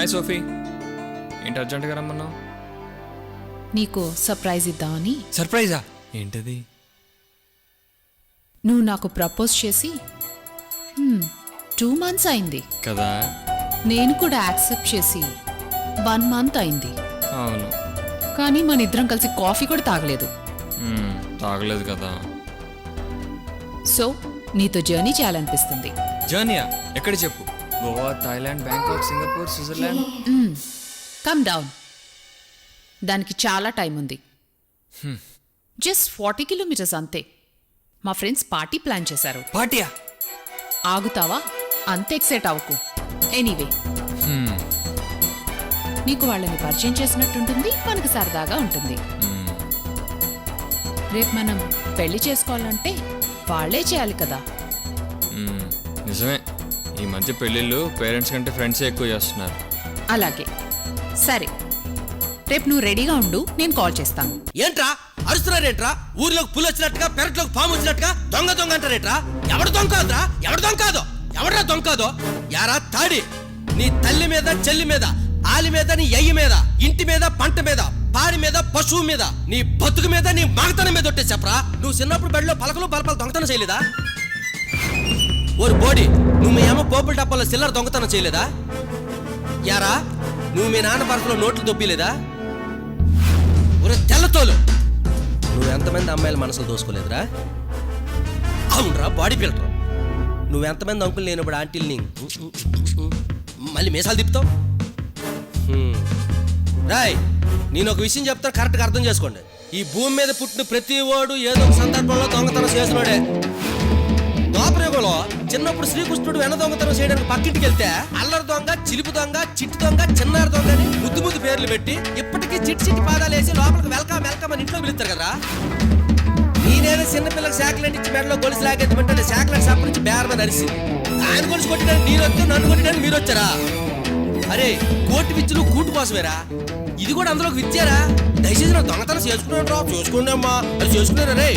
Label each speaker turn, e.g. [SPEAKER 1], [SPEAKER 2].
[SPEAKER 1] Hi Sophie ఏంటి అర్జెంట్గా రమ్మన్నావు?
[SPEAKER 2] నీకు సర్ప్రైజ్ ఇద్దామని.
[SPEAKER 1] సర్ప్రైజా? ఏంటది?
[SPEAKER 2] నువ్వు నాకు ప్రపోజ్ చేసి టూ మంత్స్ అయింది.
[SPEAKER 1] కదా?
[SPEAKER 2] నేను కూడా యాక్సెప్ట్ చేసి వన్ మంత్ అయింది.
[SPEAKER 1] అవును.
[SPEAKER 2] కానీ మన ఇద్దరం కలిసి కాఫీ కూడా తాగలేదు.
[SPEAKER 1] తాగలేదు కదా.
[SPEAKER 2] సో నీతో జర్నీ చేయాలనిపిస్తుంది.
[SPEAKER 1] జర్నీయా? ఎక్కడ చెప్పు. Goa Thailand Bangkok Singapore Switzerland.
[SPEAKER 2] Come down దానికి చాలా టైం ఉంది. జస్ట్ ఫార్టీ కిలోమీటర్స్ అంతే. మా ఫ్రెండ్స్ పార్టీ ప్లాన్ చేశారు.
[SPEAKER 1] పాటియా
[SPEAKER 2] ఆగుతావా? అంత ఎక్సైట్ అవ్వకు. ఎనీవే నీకు వాళ్ళని పరిచయం చేసినట్టుంటుంది మనకు సరదాగా ఉంటుంది. రేపు మనం పెళ్ళి చేసుకోవాలంటే వాళ్ళే చేయాలి కదా.
[SPEAKER 1] నిజమే. ఈ మధ్య పెళ్ళిళ్ళు పేరెంట్స్ కంటే ఫ్రెండ్సే ఎక్కువ చేస్తున్నారు.
[SPEAKER 2] అలాగే. సరే. రేపు నువ్వు రెడీగా ఉండు నేను కాల్ చేస్తాను.
[SPEAKER 3] ఏంట్రా? అరుస్తున్నారేంట్రా? ఊర్లోకి పులి వచ్చినట్టుగా పెరట్లోకి పాము వచ్చినట్టుగా దొంగ దొంగ అంటారేట్రా? ఎవడు దొంగ కాదురా? ఎవడు దొంగ కాదు? ఎవడ్రా దొంగ కాదు? యారా తాడి. నీ తల్లి మీద చెల్లి మీద ఆలి మీద నీ అయ్యి మీద ఇంటి మీద పంట మీద పాడి మీద పశువు మీద నీ బతుకు మీద నీ మగతనం మీద ఒట్టే చెప్పరా నువ్వు చిన్నప్పుడు బడిలో పలకలు పలపలు దొంగతనం చేయలేదా? ఓరు బోడి నువ్వు మీ అమ్మ పోపుల డబ్బాలో సిల్లర్ దొంగతనం చేయలేదా? యారా నువ్వు మీ నాన్న పరసలో నోట్లు దొబ్బిలేదా? ఒరే తెల్లతోలు! నువ్వు ఎంతమంది అమ్మాయిల మనసులు దోసుకోలేదురా? అవునరా బాడీ బిల్డర్. నువ్వు ఎంతమంది అంకులు లేనప్పుడు ఆంటీల్ని మళ్ళీ మీసాలు తిప్పుతావు? రాయ్ నేను ఒక విషయం చెప్తాను కరెక్ట్గా అర్థం చేసుకోండి. ఈ భూమి మీద పుట్టిన ప్రతి ఓడు ఏదో ఒక సందర్భంలో దొంగతనం చేసినోడే. దోపరేగంలో చిన్నప్పుడు శ్రీకృష్ణుడు వెన దొంగతనం చేయడానికి పక్కింటికి వెళ్తే అల్లరి దొంగ చిలుపు దొంగ చిట్టు దొంగ చిన్నారి దొంగ అని ముద్దు ముద్దు పేర్లు పెట్టి ఇప్పటికీ చిట్టి చిట్టి పాదాలు వేసి లోపలికి వెల్కమ్ వెల్కమ్ అని ఇంట్లో పిలుస్తారు కదా నేనేదో చిన్నపిల్లకి శాఖలు ఇచ్చి మెడలో గొలుసు లాగేద్దామంటే అంటే శాఖలెంట్ సప్ప నుంచి బేరమని నరిసింది ఆయన గొలుసు కొట్టడానికి నేను వస్తే నన్ను కొట్టడానికి మీరు వచ్చారా? అరే కోటి విచ్చులు కూటు కోసమేరా? ఇది కూడా అందులోకి విచ్చారా? దయచేసి నా దొంగతనం చేసుకున్నాడు రా చేసుకోండి అమ్మా. అది చేసుకున్నారా రే?